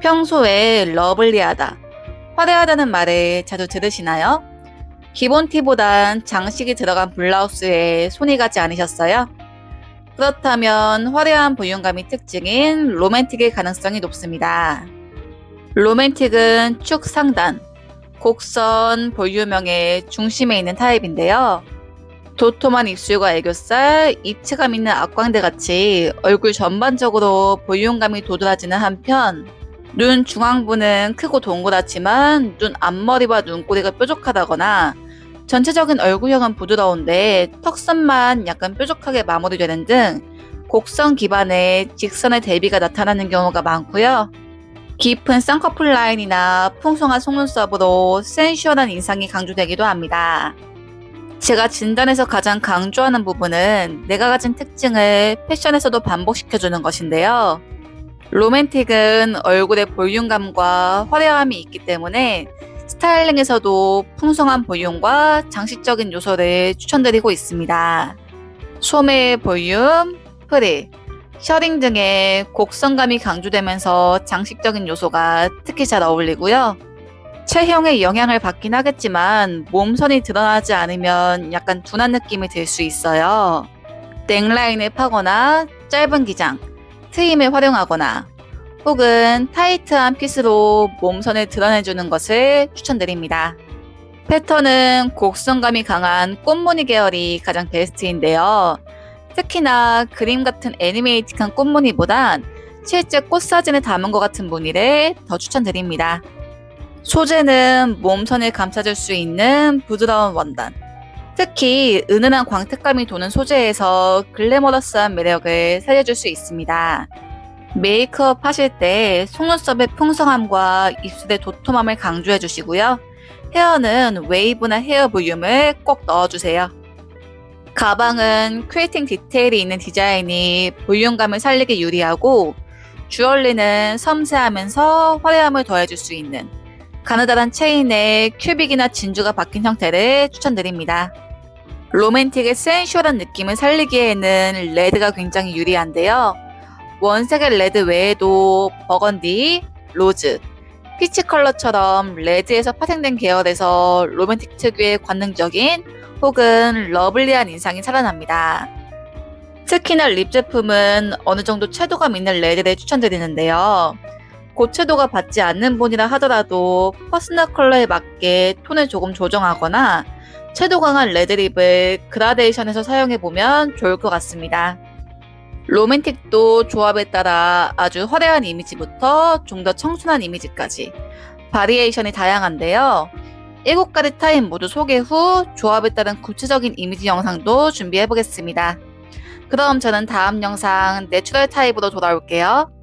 평소에 러블리하다, 화려하다는 말을 자주 들으시나요? 기본 티보단 장식이 들어간 블라우스에 손이 가지 않으셨어요? 그렇다면 화려한 볼륨감이 특징인 로맨틱의 가능성이 높습니다. 로맨틱은 축 상단, 곡선, 볼륨형의 중심에 있는 타입인데요. 도톰한 입술과 애교살, 입체감 있는 악광대 같이 얼굴 전반적으로 볼륨감이 도드라지는 한편 눈 중앙부는 크고 동그랗지만 눈 앞머리와 눈꼬리가 뾰족하다거나 전체적인 얼굴형은 부드러운데 턱선만 약간 뾰족하게 마무리되는 등 곡선 기반의 직선의 대비가 나타나는 경우가 많고요. 깊은 쌍꺼풀 라인이나 풍성한 속눈썹으로 센슈얼한 인상이 강조되기도 합니다. 제가 진단에서 가장 강조하는 부분은 내가 가진 특징을 패션에서도 반복시켜주는 것인데요. 로맨틱은 얼굴의 볼륨감과 화려함이 있기 때문에 스타일링에서도 풍성한 볼륨과 장식적인 요소를 추천드리고 있습니다. 소매의 볼륨, 프릴, 셔링 등의 곡선감이 강조되면서 장식적인 요소가 특히 잘 어울리고요. 체형에 영향을 받긴 하겠지만 몸선이 드러나지 않으면 약간 둔한 느낌이 들 수 있어요. 넥라인을 파거나 짧은 기장, 트임을 활용하거나 혹은 타이트한 핏으로 몸선을 드러내주는 것을 추천드립니다. 패턴은 곡선감이 강한 꽃무늬 계열이 가장 베스트인데요. 특히나 그림 같은 애니메이틱한 꽃무늬보단 실제 꽃 사진을 담은 것 같은 무늬를 더 추천드립니다. 소재는 몸선을 감싸줄 수 있는 부드러운 원단. 특히 은은한 광택감이 도는 소재에서 글래머러스한 매력을 살려줄 수 있습니다. 메이크업 하실 때 속눈썹의 풍성함과 입술의 도톰함을 강조해 주시고요. 헤어는 웨이브나 헤어 볼륨을 꼭 넣어주세요. 가방은 퀘이팅 디테일이 있는 디자인이 볼륨감을 살리기 유리하고 주얼리는 섬세하면서 화려함을 더해줄 수 있는 가느다란 체인에 큐빅이나 진주가 박힌 형태를 추천드립니다. 로맨틱의 센슈얼한 느낌을 살리기에는 레드가 굉장히 유리한데요. 원색의 레드 외에도 버건디, 로즈, 피치 컬러처럼 레드에서 파생된 계열에서 로맨틱 특유의 관능적인 혹은 러블리한 인상이 살아납니다. 특히나 립 제품은 어느 정도 채도감 있는 레드를 추천드리는데요. 고채도가 받지 않는 분이라 하더라도 퍼스널 컬러에 맞게 톤을 조금 조정하거나 채도 강한 레드립을 그라데이션에서 사용해보면 좋을 것 같습니다. 로맨틱도 조합에 따라 아주 화려한 이미지부터 좀 더 청순한 이미지까지 바리에이션이 다양한데요. 7가지 타입 모두 소개 후 조합에 따른 구체적인 이미지 영상도 준비해 보겠습니다. 그럼 저는 다음 영상 내추럴 타입으로 돌아올게요.